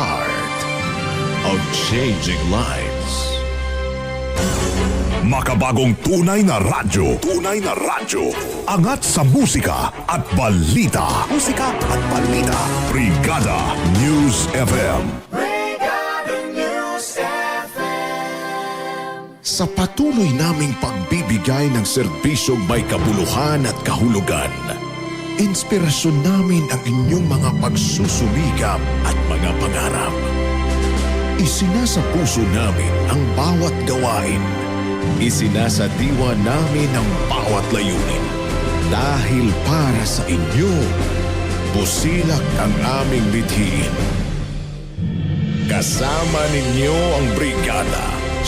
heart of changing lives. Makabagong tunay na radyo. Tunay na radyo. Angat sa musika at balita. Musika at balita. Brigada News FM. Sa patuloy naming pagbibigay ng serbisyong may kabuluhan at kahulugan, inspirasyon namin ang inyong mga pagsusumikap at mga pangarap. Isinasa puso namin ang bawat gawain. Isinasa diwa namin ang bawat layunin. Dahil para sa inyo, busilak ang aming bithiin. Kasama ninyo ang brigada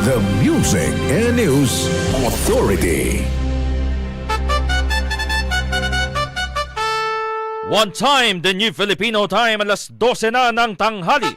The Music and News Authority. One time, the new Filipino time, alas 12 na ng tanghali.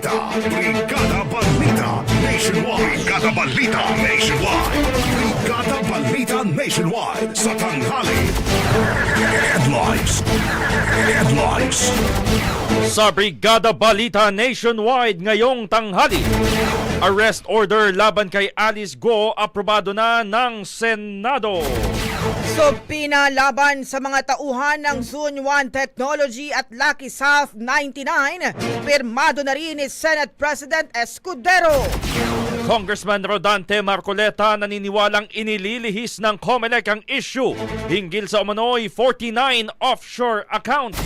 balita. Brigada Balita Nationwide. Brigada Balita Nationwide. Brigada Balita Nationwide sa tanghali. Headlines. Sa Brigada Balita Nationwide ngayong tanghali. Arrest order laban kay Alice Go aprobado na ng Senado. Subpina laban sa mga tauhan ng Zone 1 Technology at Lucky South 99, pirmado na rin ni Senate President Escudero. Congressman Rodante Marcoleta naniniwalang inililihis ng COMELEC ang issue hinggil sa umano'y 49 offshore accounts.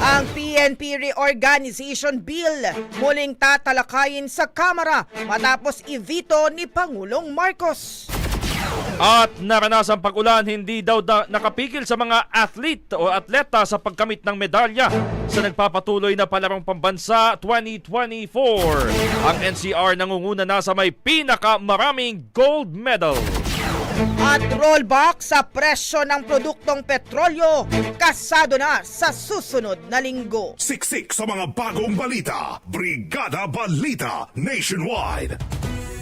Ang PNP Reorganization Bill muling tatalakayin sa Kamara matapos i-veto ni Pangulong Marcos. At naranasang pag-ulan, hindi daw da- nakapigil sa mga athlete o atleta sa pagkamit ng medalya sa nagpapatuloy na palarong pambansa 2024. Ang NCR nangunguna na sa may pinakamaraming gold medal. At rollback sa presyo ng produktong petrolyo kasado na sa susunod na linggo. Siksik sa mga bagong balita. Brigada Balita Nationwide.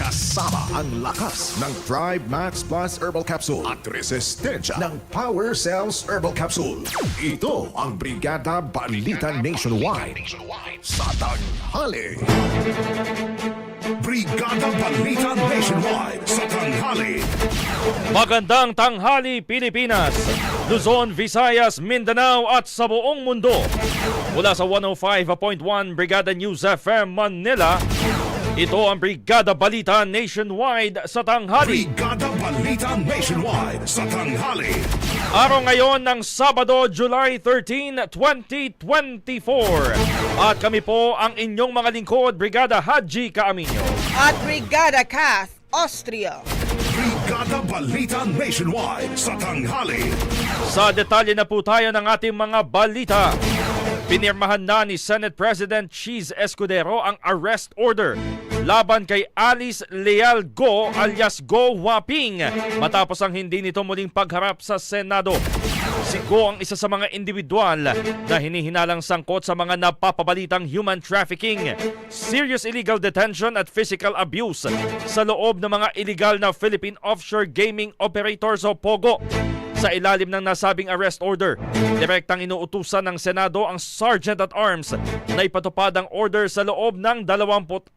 Kasama ang lakas ng Thrive Max Plus Herbal Capsule at resistensya ng Power Cells Herbal Capsule. Ito ang Brigada Balita Nationwide sa tanghali. Brigada Balita Nationwide sa tanghali. Magandang tanghali Pilipinas, Luzon, Visayas, Mindanao at sa buong mundo. Mula sa 105.1 Brigada News FM Manila, ito ang Brigada Balita Nationwide sa tanghali. Brigada Balita Nationwide sa tanghali. Araw ngayon ng Sabado, July 13, 2024. At kami po ang inyong mga lingkod, Brigada Haji Kaaminyo. At Brigada Kath, Austria. Brigada Balita Nationwide sa tanghali. Sa detalye na po tayo ng ating mga balita. Pinirmahan na ni Senate President Cheese Escudero ang arrest order laban kay Alice Leal Go alias Go Waping matapos ang hindi nito muling pagharap sa Senado. Si Go ang isa sa mga individual na hinihinalang sangkot sa mga napapabalitang human trafficking, serious illegal detention at physical abuse sa loob ng mga illegal na Philippine Offshore Gaming Operators o POGO. Sa ilalim ng nasabing arrest order, direktang inuutusan ng Senado ang Sergeant at Arms na ipatupad ang order sa loob ng 24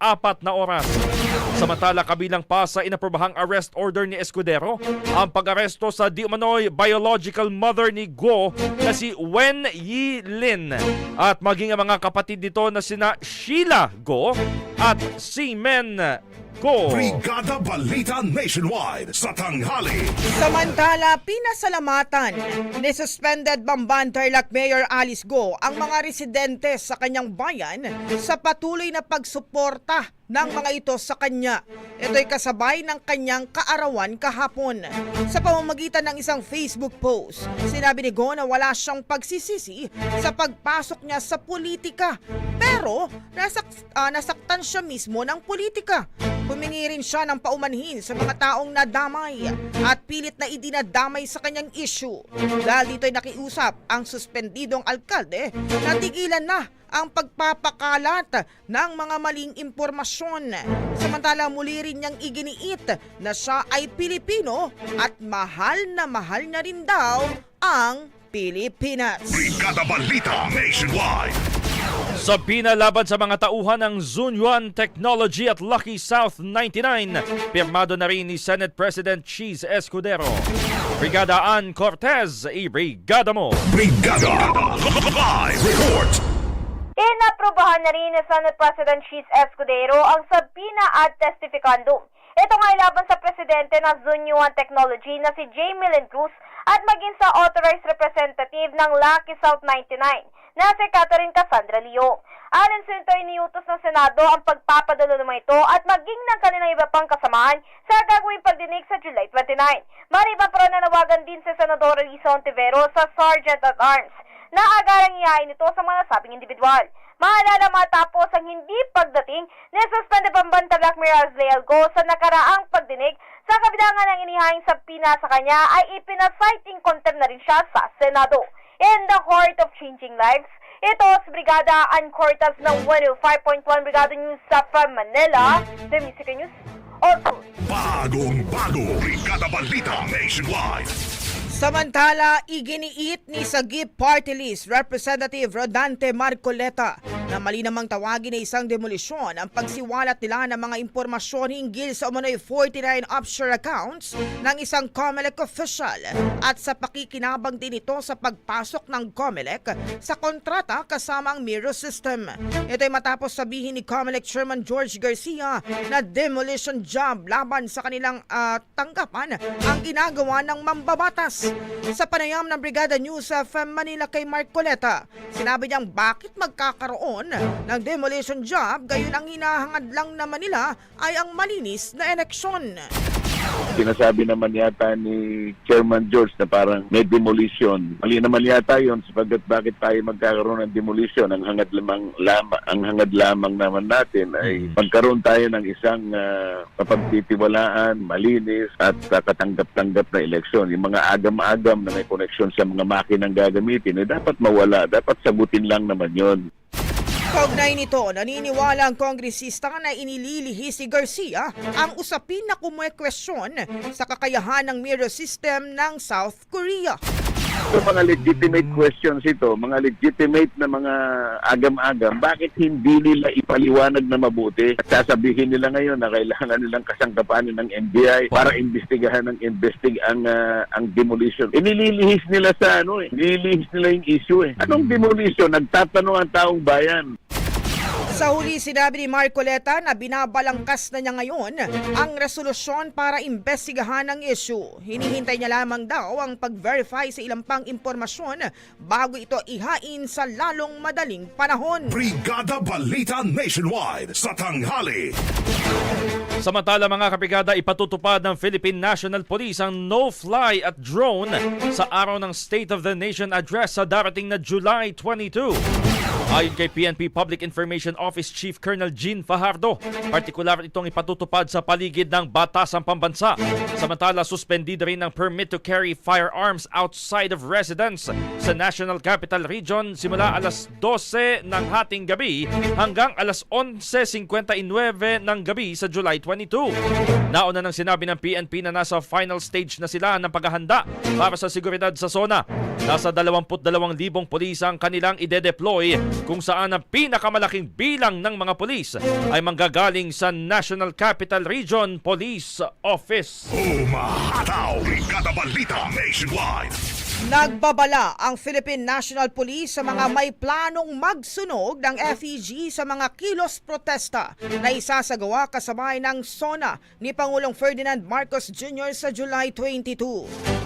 na oras. Samantala kabilang pa sa inaprobahang arrest order ni Escudero ang pag-aresto sa di umano'y biological mother ni Guo na si Wen Yi Lin at maging ang mga kapatid nito na sina Sheila Go at si Go. Brigada Balita Nationwide sa tanghali. Samantala, pinasalamatan ni suspended Bamban Tarlac Mayor Alice Go ang mga residente sa kanyang bayan sa patuloy na pagsuporta ng mga ito sa kanya. Ito'y kasabay ng kanyang kaarawan kahapon. Sa pamamagitan ng isang Facebook post, sinabi ni Go na wala siyang pagsisisi sa pagpasok niya sa politika. Pero nasak, ah, nasaktan siya mismo ng politika. Humingi rin siya ng paumanhin sa mga taong nadamay at pilit na idinadamay sa kanyang issue. Dahil dito'y nakiusap ang suspendidong alkalde na tigilan na ang pagpapakalat ng mga maling impormasyon. Samantala muli rin niyang iginiit na siya ay Pilipino at mahal na mahal na rin daw ang Pilipinas. Brigada Balita Nationwide. Sa pinalaban sa mga tauhan ng Zunyuan Technology at Lucky South 99, pirmado na rin ni Senate President Cheese Escudero. Brigada Ann Cortez, i-brigada mo! Brigada Live Report. Inaprobahan na rin ni Senate President Cheese Escudero ang sabina at testificandum. Ito nga ay laban sa presidente ng Zunyuan Technology na si J. Millen Cruz at maging sa authorized representative ng Lucky South 99 na si Catherine Cassandra Leo. Ayon sa ito, iniutos ng Senado ang pagpapadalo mga ito at maging ng kanilang iba pang kasamahan sa gagawing pagdinig sa July 29. Mariba pero nanawagan din si Senador Elisa Ontivero sa Sergeant at Arms na agarang iyain ito sa mga nasabing individual. Maalala matapos ang hindi pagdating ni Suspended Pambantalak Miraz Lealgo sa nakaraang pagdinig sa kabilangan ng inihayang sa pina sa kanya ay ipinasighting contempt na rin siya sa Senado. In the heart of changing lives, ito si Brigada Ann Cortas ng 105.1 Brigada News sa Manila, The Music News. Also, Bagong bago. Brigada Balita Nationwide. Samantala, iginiit ni Sagip Party List Representative Rodante Marcoleta na mali namang tawagin na isang demolisyon ang pagsiwalat nila ng mga impormasyon hinggil sa umano'y 49 offshore accounts ng isang COMELEC official at sa pakikinabang din ito sa pagpasok ng COMELEC sa kontrata kasama ang Miro System. Ito'y matapos sabihin ni COMELEC Chairman George Garcia na demolition job laban sa kanilang ah, tanggapan ang ginagawa ng mambabatas. Sa panayam ng Brigada News FM Manila kay Mark Coleta, sinabi niyang bakit magkakaroon ng demolition job gayon ang hinahangad lang naman nila ay ang malinis na eleksyon. Sinasabi naman yata ni Chairman George na parang may demolition. Mali naman yata yon sapagkat bakit tayo magkakaroon ng demolition? Ang hangad lamang, lama, ang hangad lamang naman natin ay magkaroon tayo ng isang uh, kapagtitiwalaan, malinis at uh, katanggap-tanggap na eleksyon. Yung mga agam-agam na may koneksyon sa mga makinang gagamitin, eh, dapat mawala. Dapat sagutin lang naman yon. Kaugnay nito, naniniwala ang kongresista na inililihis si Garcia ang usapin na kumwekwestiyon sa kakayahan ng mirror system ng South Korea. So mga legitimate questions ito, mga legitimate na mga agam-agam, bakit hindi nila ipaliwanag na mabuti at sasabihin nila ngayon na kailangan nilang kasangkapanin ng NBI para imbestigahan ng investig ang ah, ang demolition. Inililihis nila sa ano eh, nililihis nila yung issue eh. Anong demolition? Nagtatanong ang taong bayan. Sa huli sinabi ni Marcoleta na binabalangkas na niya ngayon ang resolusyon para imbestigahan ang issue. Hinihintay niya lamang daw ang pag-verify sa ilang pang impormasyon bago ito ihain sa lalong madaling panahon. Brigada Balita Nationwide sa tanghali. Samantala mga kapigada, ipatutupad ng Philippine National Police ang no-fly at drone sa araw ng State of the Nation Address sa darating na July 22. Ayon kay PNP Public Information Office Chief Colonel Jean Fajardo, partikular itong ipatutupad sa paligid ng batasang pambansa. Samantala, suspendido rin ang permit to carry firearms outside of residence sa National Capital Region simula alas 12 ng hating gabi hanggang alas 11.59 ng gabi sa July 22. Nauna nang sinabi ng PNP na nasa final stage na sila ng paghahanda para sa seguridad sa zona. Nasa 22,000 pulis ang kanilang ide-deploy kung saan ang pinakamalaking bilang ng mga pulis ay manggagaling sa National Capital Region Police Office. Umahataw! Brigada Balita Nationwide! Nagbabala ang Philippine National Police sa mga may planong magsunog ng FEG sa mga kilos protesta na isasagawa kasabay ng SONA ni Pangulong Ferdinand Marcos Jr. sa July 22.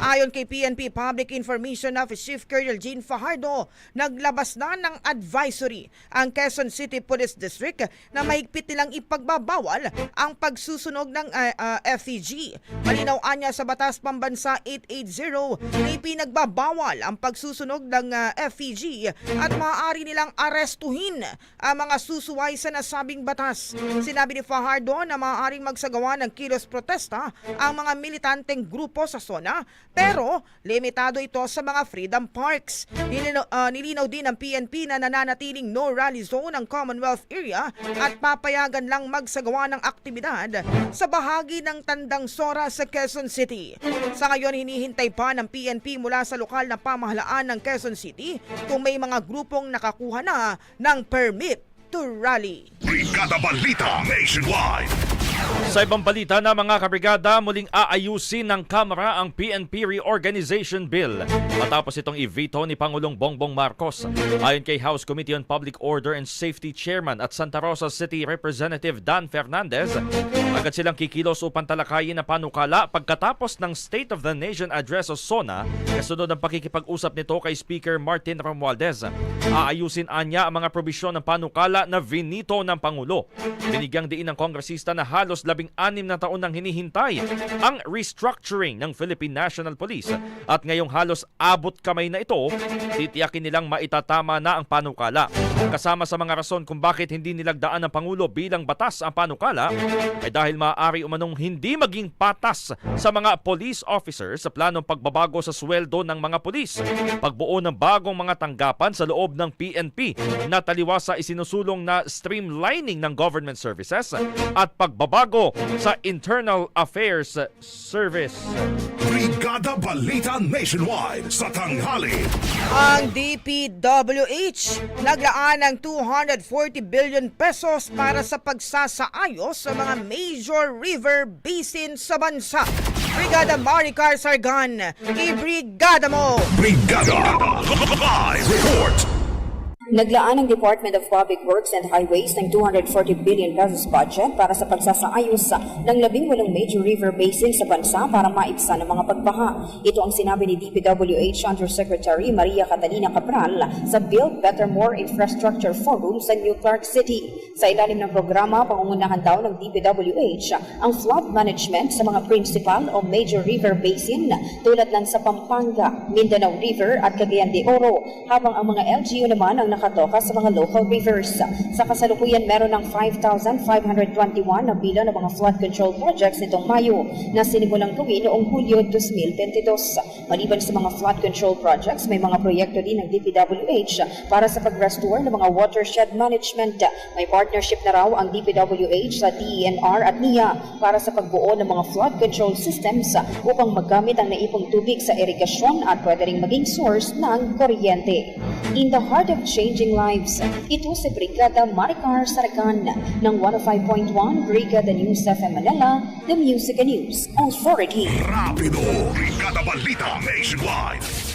Ayon kay PNP Public Information Office Chief Colonel Jean Fajardo, naglabas na ng advisory ang Quezon City Police District na mahigpit nilang ipagbabawal ang pagsusunog ng uh, uh, FEG. Malinaw anya sa Batas Pambansa 880 na ipinagbabawal ang pagsusunog ng uh, FEG at maaari nilang arestuhin ang mga susuway sa nasabing batas. Sinabi ni Fajardo na maaaring magsagawa ng kilos protesta ang mga militanteng grupo sa zona pero limitado ito sa mga freedom parks. Nilinaw, uh, nilinaw din ng PNP na nananatiling no rally zone ang Commonwealth area at papayagan lang magsagawa ng aktibidad sa bahagi ng Tandang Sora sa Quezon City. Sa ngayon, hinihintay pa ng PNP mula sa lokal na pamahalaan ng Quezon City kung may mga grupong nakakuha na ng permit to rally. Brigada Balita Nationwide! Sa ibang balita na mga kabrigada, muling aayusin ng Kamara ang PNP Reorganization Bill matapos itong i-veto ni Pangulong Bongbong Marcos. Ayon kay House Committee on Public Order and Safety Chairman at Santa Rosa City Representative Dan Fernandez, agad silang kikilos upang talakayin na panukala pagkatapos ng State of the Nation Address o SONA kasunod ng pakikipag-usap nito kay Speaker Martin Romualdez. Aayusin anya ang mga probisyon ng panukala na vinito ng Pangulo. Binigyang diin ng kongresista na halos labing anim na taon nang hinihintay ang restructuring ng Philippine National Police at ngayong halos abot kamay na ito, titiyakin nilang maitatama na ang panukala. Kasama sa mga rason kung bakit hindi nilagdaan ng Pangulo bilang batas ang panukala ay dahil maaari umanong hindi maging patas sa mga police officers sa planong pagbabago sa sweldo ng mga pulis, pagbuo ng bagong mga tanggapan sa loob ng PNP na taliwas sa isinusulong na streamlining ng government services at pagbabago sa Internal Affairs Service. Brigada Balita Nationwide sa tanghali. Ang DPWH naglaan ng 240 billion pesos para sa pagsasaayos sa mga major river basin sa bansa. Brigada Maricar Sargan, i-brigada mo! Brigada! Naglaan ang Department of Public Works and Highways ng 240 billion pesos budget para sa pagsasaayos ng labing walong major river basin sa bansa para maibsan ang mga pagbaha. Ito ang sinabi ni DPWH Undersecretary Maria Catalina Cabral sa Build Better More Infrastructure Forum sa New Clark City. Sa ilalim ng programa, pangungunahan daw ng DPWH ang flood management sa mga principal o major river basin tulad ng sa Pampanga, Mindanao River at Cagayan de Oro, habang ang mga LGU naman ang nakatoka sa mga local rivers. Sa kasalukuyan, meron ng 5,521 na bilang ng mga flood control projects nitong Mayo na sinimulang gawin noong Hulyo 2022. Maliban sa mga flood control projects, may mga proyekto din ng DPWH para sa pag-restore ng mga watershed management. May partnership na raw ang DPWH sa DENR at NIA para sa pagbuo ng mga flood control systems upang magamit ang naipong tubig sa irigasyon at pwede ring maging source ng kuryente. In the heart of changing lives, ito si Brigada Maricar Saragan ng 105.1 Brigada News FM Manila, The Music News Authority. Rapido! Brigada Balita Nationwide!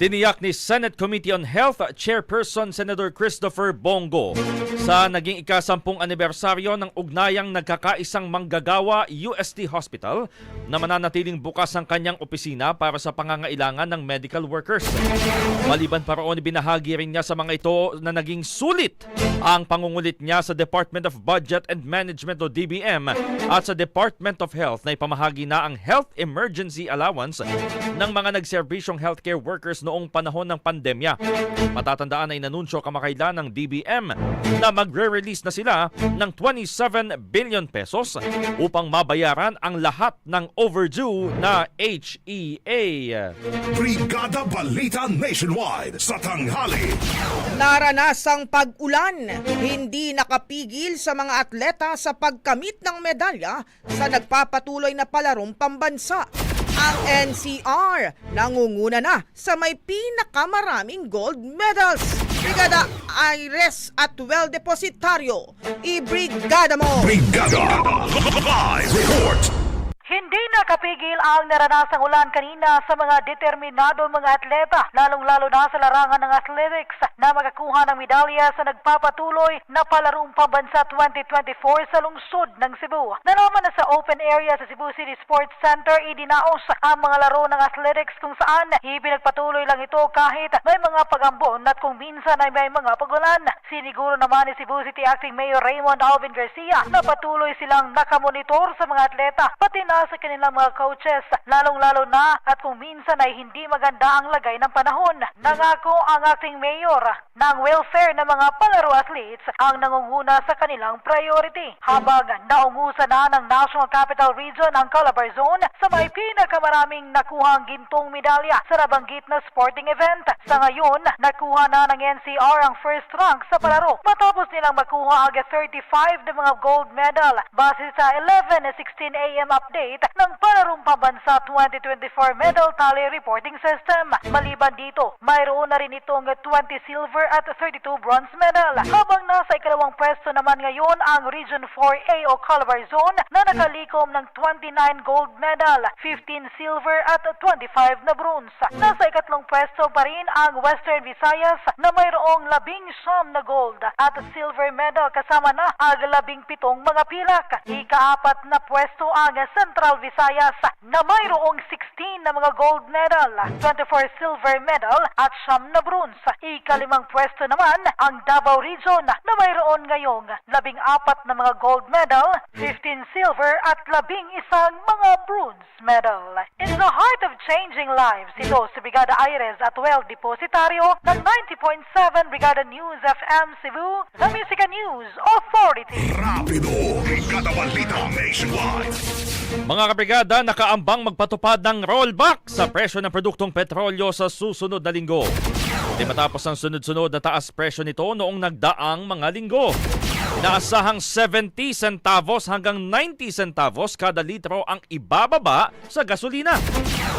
Tiniyak ni Senate Committee on Health Chairperson Senator Christopher Bongo sa naging ikasampung anibersaryo ng ugnayang nagkakaisang manggagawa UST Hospital na mananatiling bukas ang kanyang opisina para sa pangangailangan ng medical workers. Maliban pa roon, binahagi rin niya sa mga ito na naging sulit Ang pangungulit niya sa Department of Budget and Management o DBM at sa Department of Health na ipamahagi na ang Health Emergency Allowance ng mga nagserbisyong healthcare workers noong panahon ng pandemya. Matatandaan ay nanunsyo kamakailan ng DBM na magre-release na sila ng 27 billion pesos upang mabayaran ang lahat ng overdue na HEA. Brigada Balita Nationwide sa tanghali. Naranasang pag-ulan, hindi nakapigil sa mga atleta sa pagkamit ng medalya sa nagpapatuloy na palarong pambansa. Ang NCR nangunguna na sa may pinakamaraming gold medals. Brigada Aires at Well Depositario, i-brigada mo! Brigada Live Report. Hindi nakapigil ang naranasang ulan kanina sa mga determinado mga atleta, lalong-lalo na sa larangan ng athletics na makakuha ng medalya sa nagpapatuloy na palarong pambansa 2024 sa lungsod ng Cebu. Nalaman na sa open area sa Cebu City Sports Center, idinaos ang mga laro ng athletics kung saan ipinagpatuloy lang ito kahit may mga pagambon at kung minsan ay may mga pagulan. Siniguro naman ni Cebu City Acting Mayor Raymond Alvin Garcia na patuloy silang nakamonitor sa mga atleta pati na sa kanilang mga coaches, lalong-lalo na at kung minsan ay hindi maganda ang lagay ng panahon. Nangako ang acting mayor ng welfare ng mga palaro athletes ang nangunguna sa kanilang priority. Habang naungusa na ng National Capital Region ang Calabar Zone sa may pinakamaraming nakuhang gintong medalya sa nabanggit na sporting event. Sa ngayon, nakuha na ng NCR ang first rank sa palaro matapos nilang makuha ang 35 na mga gold medal base sa 11.16 AM update ng Palarong Pambansa 2024 Medal Tally Reporting System. Maliban dito, mayroon na rin itong 20 silver at 32 bronze medal. Habang nasa ikalawang pwesto naman ngayon ang Region 4A o Calabar Zone na nakalikom ng 29 gold medal, 15 silver at 25 na bronze. Nasa ikatlong pwesto pa rin ang Western Visayas na mayroong labing siyam na gold at silver medal kasama na ang labing pitong mga pilak. Ikaapat na pwesto ang Central Visayas na mayroong 16 na mga gold medal, 24 silver medal at siyam na bronze. Ikalimang pwesto naman ang Davao Region na mayroon ngayong labing apat na mga gold medal, 15 silver at labing isang mga bronze medal. In the heart of changing lives, ito si Brigada Aires at Well Depositario ng 90.7 Brigada News FM Cebu, the Music and News Authority. Rapido. Brigada Balita Nationwide. Mga kabrigada, nakaambang magpatupad ng rollback sa presyo ng produktong petrolyo sa susunod na linggo. Hindi matapos ang sunod-sunod na taas presyo nito noong nagdaang mga linggo. Inaasahang 70 centavos hanggang 90 centavos kada litro ang ibababa sa gasolina.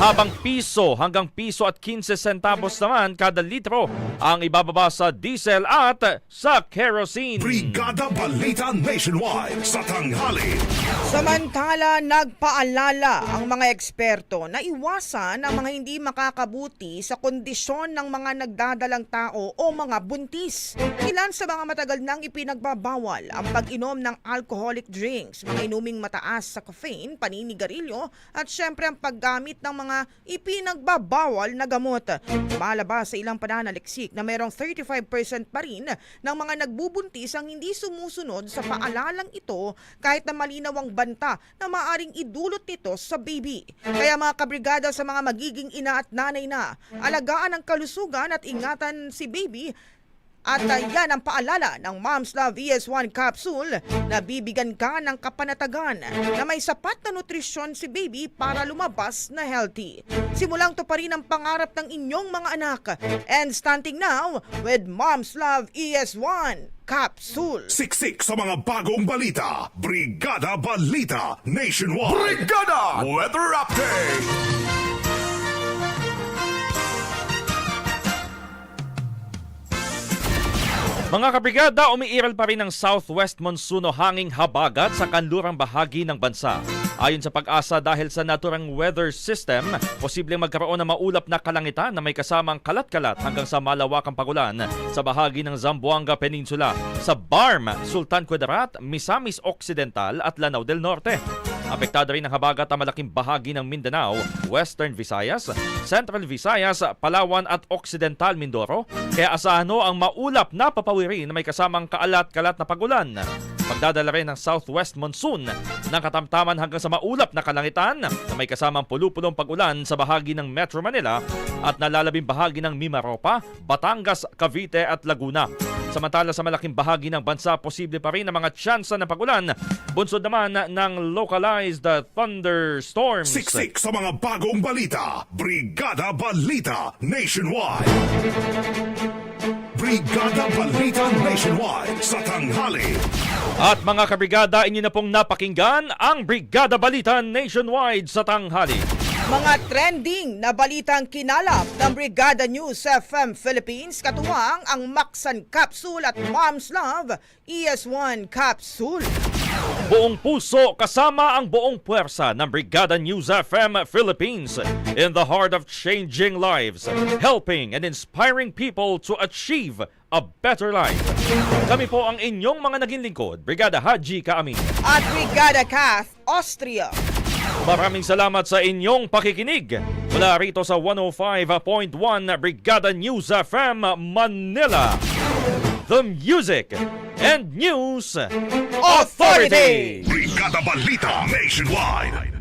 Habang piso hanggang piso at 15 centavos naman kada litro ang ibababa sa diesel at sa kerosene. Brigada Balita Nationwide sa tanghali. Samantala, nagpaalala ang mga eksperto na iwasan ang mga hindi makakabuti sa kondisyon ng mga nagdadalang tao o mga buntis. Ilan sa mga matagal nang ipinagbabawal ang pag-inom ng alcoholic drinks, mga inuming mataas sa caffeine, paninigarilyo at syempre ang paggamit ng mga ipinagbabawal na gamot. Malabas sa ilang pananaliksik na mayroong 35% pa rin ng mga nagbubuntis ang hindi sumusunod sa paalalang ito kahit na malinaw ang banta na maaring idulot nito sa baby. Kaya mga kabrigada sa mga magiging ina at nanay na, alagaan ang kalusugan at ingatan si baby at yan ang paalala ng Mom's Love ES1 capsule na bibigyan ka ng kapanatagan na may sapat na nutrisyon si baby para lumabas na healthy. Simulang to pa rin ang pangarap ng inyong mga anak. And starting now with Mom's Love ES1 capsule. Siksik sa mga bagong balita. Brigada Balita Nationwide. Brigada Weather Update. Mga kabrigada, umiiral pa rin ang southwest monsoon o hanging habagat sa kanlurang bahagi ng bansa. Ayon sa pag-asa dahil sa naturang weather system, posibleng magkaroon ng maulap na kalangitan na may kasamang kalat-kalat hanggang sa malawakang pagulan sa bahagi ng Zamboanga Peninsula, sa Barm, Sultan Kudarat, Misamis Occidental at Lanao del Norte. Apektado rin ang habagat ang malaking bahagi ng Mindanao, Western Visayas, Central Visayas, Palawan at Occidental Mindoro. Kaya asahan ho ang maulap na papawirin na may kasamang kaalat-kalat na pagulan. Pagdadala rin ng southwest monsoon ng katamtaman hanggang sa maulap na kalangitan na may kasamang pulu-pulong pagulan sa bahagi ng Metro Manila at nalalabing bahagi ng Mimaropa, Batangas, Cavite at Laguna. Samantala sa malaking bahagi ng bansa, posible pa rin ang mga tsansa ng pagulan. Bunsod naman ng localized thunderstorms. Siksik sa mga bagong balita. Brigada Balita Nationwide. Brigada Balita Nationwide sa tanghali. At mga kabrigada, inyo na pong napakinggan ang Brigada Balita Nationwide sa tanghali. Mga trending na balitang kinalap ng Brigada News FM Philippines katuwang ang Maxan Capsule at Mom's Love ES1 Capsule. Buong puso kasama ang buong puwersa ng Brigada News FM Philippines in the heart of changing lives, helping and inspiring people to achieve a better life. Kami po ang inyong mga naging lingkod, Brigada Haji Kaamin. At Brigada Kath Austria. Maraming salamat sa inyong pakikinig. Mula rito sa 105.1 Brigada News FM Manila. The Music and News Authority. Brigada Balita Nationwide.